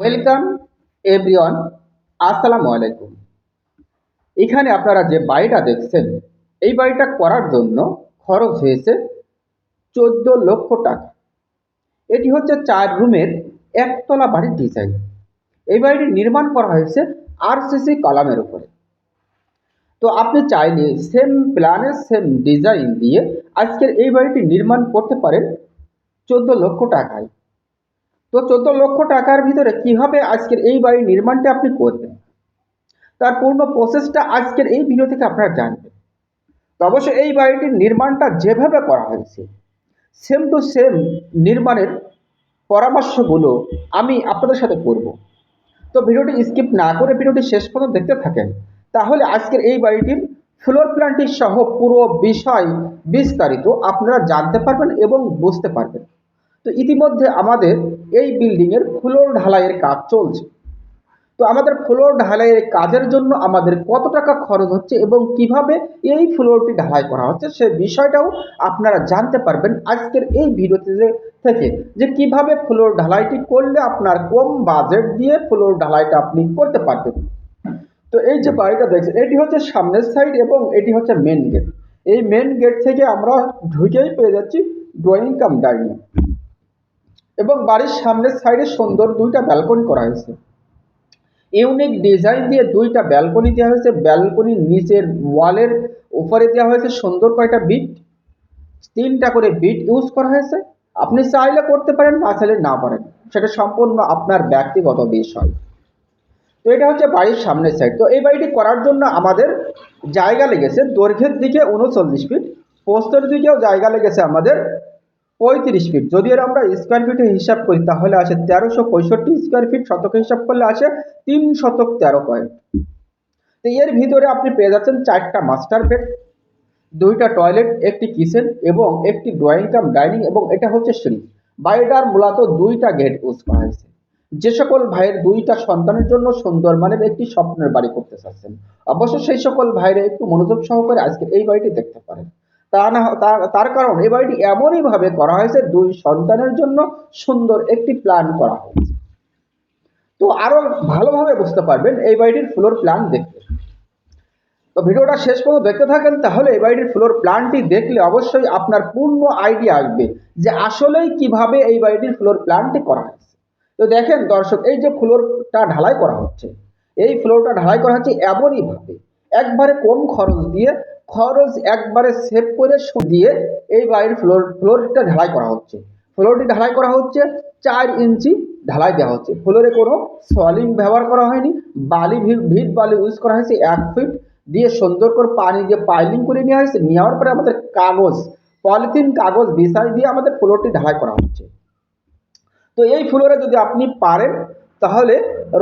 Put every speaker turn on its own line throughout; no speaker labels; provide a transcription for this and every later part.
Welcome, everyone, আসসালামু আলাইকুম। এখানে আপনারা যে বাড়িটা দেখছেন, এই বাড়িটা করার জন্য খরচ হয়েছে চোদ্দ লক্ষ টাকা। এটি হচ্ছে চার রুমের একতলা বাড়ির ডিজাইন এই বাড়িটি নির্মাণ করা হয়েছে আরসিসি কলামের উপরে। তো আপনি চাইলে সেম প্ল্যানের সেম ডিজাইন দিয়ে আজকের এই বাড়িটি নির্মাণ করতে পারেন চোদ্দ লক্ষ টাকায়। তো চোদ্দ লক্ষ টাকার ভিতরে কীভাবে আজকের এই বাড়ির নির্মাণটা আপনি করবেন তার পূর্ণ প্রসেসটা আজকের এই ভিডিও থেকে আপনারা জানবেন। তো অবশ্যই এই বাড়িটির নির্মাণটা যেভাবে করা হয়েছে সেম টু সেম নির্মাণের পরামর্শগুলো আমি আপনাদের সাথে করব। তো ভিডিওটি স্কিপ না করে ভিডিওটি শেষ পর্যন্ত দেখতে থাকেন, তাহলে আজকের এই বাড়িটির ফ্লোর প্ল্যানটি সহ পুরো বিষয় বিস্তারিত আপনারা জানতে পারবেন এবং বুঝতে পারবেন। তো ইতিমধ্যে আমাদের এই বিল্ডিংয়ের ফ্লোর ঢালাইয়ের কাজ চলছে। তো আমাদের ফ্লোর ঢালাইয়ের কাজের জন্য আমাদের কত টাকা খরচ হচ্ছে এবং কীভাবে এই ফ্লোরটি ঢালাই করা হচ্ছে সে বিষয়টাও আপনারা জানতে পারবেন আজকের এই ভিডিওতে থেকে, যে কীভাবে ফ্লোর ঢালাইটি করলে আপনার কম বাজেট দিয়ে ফ্লোর ঢালাইটা আপনি করতে পারবেন। তো এই যে বাড়িটা দেখছেন, এটি হচ্ছে সামনের সাইড এবং এটি হচ্ছে মেন গেট এই মেন গেট থেকে আমরা ঢুকেই পেয়ে যাচ্ছি ড্রয়িং কাম ডাইনিং এবং বাড়ির সামনের সাইডে সুন্দর দুইটা ব্যালকনি করা হয়েছে। ইউনিক ডিজাইন দিয়ে দুইটা ব্যালকনি দেওয়া হয়েছে। ব্যালকনির নিচের ওয়ালের উপরে দেওয়া হয়েছে সুন্দর কয়টা বিট। তিনটা করে বিট ইউজ করা হয়েছে। আপনি চাইলে করতে পারেন, না চাইলে না পারেন। সেটা সম্পূর্ণ আপনার ব্যক্তিগত বিষয়। তো এটা হচ্ছে বাড়ির সামনের সাইড তো এই বাড়িটি করার জন্য আমাদের জায়গা লেগেছে দৈর্ঘ্যের দিকে উনচল্লিশ ফিট। পোস্তের দিকেও জায়গা লেগেছে আমাদের পঁয়ত্রিশ ফিট যদি এর আমরা স্কোয়ার ফিটে হিসাব করি, তাহলে আসে তেরোশো পঁয়ষট্টি স্কোয়ার ফিট শতকে হিসাব করলে আসে তিন শতক তেরো পয়েন্ট তো এর ভিতরে আপনি পেয়ে যাচ্ছেন চারটা মাস্টার বেড দুইটা টয়লেট একটি কিচেন এবং একটি ড্রয়িং কাম ডাইনিং এবং এটা হচ্ছে সিঁড়ি। বাড়িটার মূলত দুইটা গেট ইউজ করা হয়েছে। যে সকল ভাইয়ের দুইটা সন্তানের জন্য সুন্দর মানের একটি স্বপ্নের বাড়ি করতে চাচ্ছেন, অবশ্য সেই সকল ভাইরা একটু মনোযোগ সহকারে আজকে এই বাড়িটি দেখতে পারেন। তা না তার কারণ এই বাড়িটি এমনই ভাবে করা হয়েছে, দুই সন্তানের জন্য সুন্দর একটি প্ল্যান করা হয়েছে। তো আরও ভালোভাবে বুঝতে পারবেন এই বাড়িটির ফ্লোর প্ল্যান দেখলে তো ভিডিওটা শেষ পর্যন্ত দেখতে থাকেন, তাহলে এই বাড়িটির ফ্লোর প্ল্যানটি দেখলে অবশ্যই আপনার পূর্ণ আইডিয়া আসবে যে আসলেই কীভাবে এই বাড়িটির ফ্লোর প্ল্যানটি করা হয়েছে। তো দেখেন দর্শক, এই যে ফ্লোরটা ঢালাই করা হচ্ছে, এই ফ্লোরটা ঢালাই করা হচ্ছে এমনই ভাবে, একবারে কম খরচ দিয়ে খরচ একবারে সেভ করে দিয়ে এই বাড়ির ফ্লোর ফ্লোরটা ঢালাই করা হচ্ছে। ফ্লোরটি ঢালাই করা হচ্ছে, চার ইঞ্চি ঢালাই দেওয়া হচ্ছে। ফ্লোরে কোনো সলিং ব্যবহার করা হয়নি। বালি ভিড় ভিট বালি ইউজ করা হয়েছে এক ফিট দিয়ে সুন্দর করে পানি দিয়ে পাইলিং করে নেওয়া হয়েছে। নেওয়ার পরে আমাদের কাগজ পলিথিন কাগজ বিছাই দিয়ে আমাদের ফ্লোরটি ঢালাই করা হচ্ছে। তো এই ফ্লোরে যদি আপনি পারেন তাহলে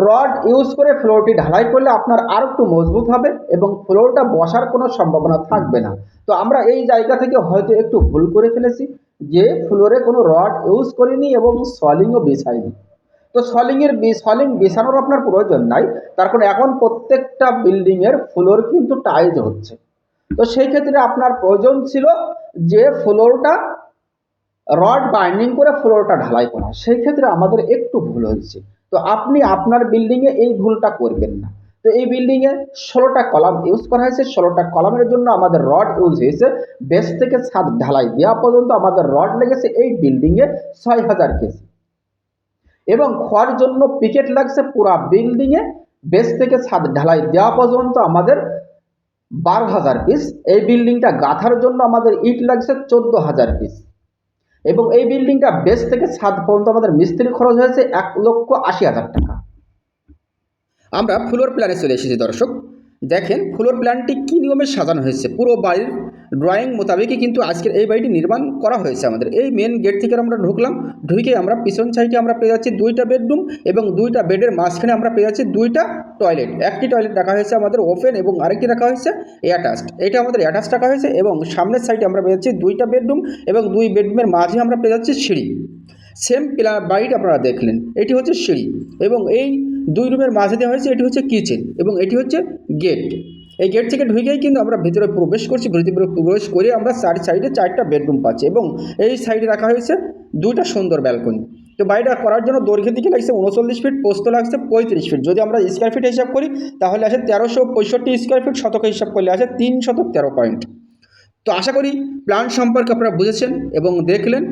রড ইউজ করে ফ্লোরটি ঢালাই করলে আপনার আর একটু মজবুত হবে এবং ফ্লোরটা বসার কোনো সম্ভাবনা থাকবে না। তো আমরা এই জায়গা থেকে হয়তো একটু ভুল করে ফেলেছি যে ফ্লোরে কোনো রড ইউজ করিনি এবং সলিংও বিছাইনি। তো সলিংয়ের সলিং বিছানোর আপনার প্রয়োজন নাই, তার কারণ এখন প্রত্যেকটা বিল্ডিংয়ের ফ্লোর কিন্তু টাইলস হচ্ছে। তো সেই ক্ষেত্রে আপনার প্রয়োজন ছিল যে ফ্লোরটা রড বাইন্ডিং করে ফ্লোরটা ঢালাই করা। সেই ক্ষেত্রে আমাদের একটু ভুল হয়েছে। তো আপনি আপনার বিল্ডিংয়ে এই ভুলটা করবেন না। তো এই বিল্ডিংয়ে ষোলোটা কলাম ইউজ করা হয়েছে। ষোলোটা কলামের জন্য আমাদের রড ইউজ হয়েছে। বেস থেকে ছাদ ঢালাই দেওয়া পর্যন্ত আমাদের রড লেগেছে এই বিল্ডিংয়ে ছয় হাজার কেজি এবং খোয়ার জন্য পিকেট লাগছে পুরা বিল্ডিংয়ে বেস থেকে ছাদ ঢালাই দেওয়া পর্যন্ত আমাদের বারো হাজার পিস এই বিল্ডিংটা গাঁথার জন্য আমাদের ইট লাগছে চোদ্দ হাজার পিস এবং এই বিল্ডিংটা বেস থেকে ছাদ পর্যন্ত আমাদের মিস্ত্রি খরচ হয়েছে এক লক্ষ আশি হাজার টাকা। আমরা ফ্লোর প্ল্যানে চলে এসেছি দর্শক। দেখেন, ফ্লোর প্ল্যানটি কী নিয়মে সাজানো হয়েছে? পুরো বাড়ির ড্রয়িং মোতাবেকই কিন্তু আজকের এই বাড়িটি নির্মাণ করা হয়েছে আমাদের। এই মেন গেট থেকে আমরা ঢুকলাম, ঢুকে আমরা পিছন সাইডে আমরা পেয়ে যাচ্ছি দুইটা বেডরুম এবং দুইটা বেডের মাঝখানে আমরা পেয়ে যাচ্ছি দুইটা টয়লেট একটি টয়লেট রাখা হয়েছে আমাদের ওপেন এবং আরেকটি রাখা হয়েছে অ্যাটাচড এটা আমাদের অ্যাটাচড রাখা হয়েছে এবং সামনের সাইডে আমরা পেয়ে যাচ্ছি দুইটা বেডরুম এবং দুই বেডরুমের মাঝে আমরা পেয়ে যাচ্ছি সিঁড়ি। সেম প্লা বাড়িটা আপনারা দেখলেন, এটি হচ্ছে সিঁড়ি এবং এই দুই রুমের মাঝে দেওয়া হয়েছে, এটি হচ্ছে কিচেন এবং এটি হচ্ছে গেট এই গেট থেকে ঢুকেই কিন্তু আমরা ভিতরে প্রবেশ করছি, ভিতরে প্রবেশ করে আমরা চার সাইডে চারটা বেডরুম পাচ্ছি এবং এই সাইডে রাখা হয়েছে দুইটা সুন্দর ব্যালকনি তো বাড়িটা করার জন্য দৈর্ঘ্যের দিকে লাগছে উনচল্লিশ ফিট পোস্ত লাগছে পঁয়ত্রিশ ফিট যদি আমরা স্কোয়ার ফিট হিসাব করি, তাহলে আসে তেরোশো পঁয়ষট্টি স্কোয়ার ফিট শতকে হিসাব করলে আসে তিন শতক তেরো পয়েন্ট তো আশা করি প্ল্যান সম্পর্কে আপনারা বুঝেছেন এবং দেখলেন।